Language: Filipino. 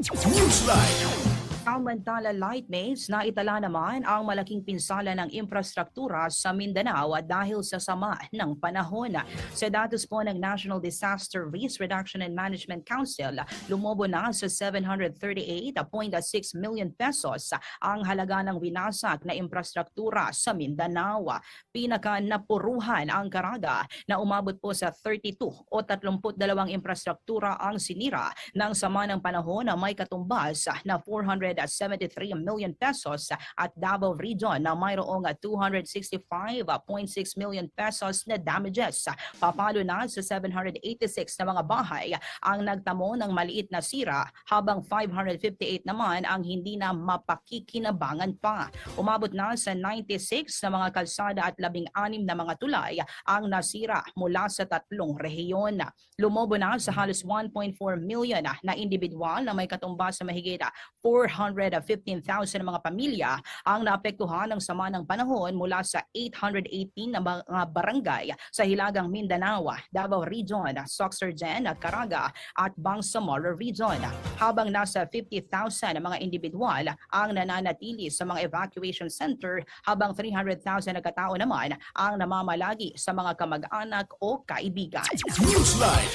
Newsline. Samantala light mates na itala naman ang malaking pinsala ng infrastruktura sa Mindanao dahil sa sama ng panahon. Sa datos po ng National Disaster Risk Reduction and Management Council, lumobo na sa 738.6 million pesos ang halaga ng winasak na infrastruktura sa Mindanao. Pinaka napuruhan ang Caraga na umabot po sa 32 o 32 infrastruktura ang sinira ng sama ng panahon na may katumbas na 273 million pesos at Davao Region na mayroong 265.6 million pesos na damages. Papalo na sa 786 na mga bahay ang nagtamo ng maliit na sira habang 558 naman ang hindi na mapakikinabangan pa. Umabot na sa 96 na mga kalsada at 16 na mga tulay ang nasira mula sa tatlong rehiyon. Lumobo na sa halos 1.4 million na individual na may katumbas sa mahigit 400 115,000 mga pamilya ang naapektuhan ng sama ng panahon mula sa 818 na mga barangay sa Hilagang Mindanao, Davao Region, Soxergen, Caraga at Bangsamoro Region. Habang nasa 50,000 na mga individual ang nananatili sa mga evacuation center habang 300,000 na katao naman ang namamalagi sa mga kamag-anak o kaibigan. Newsline.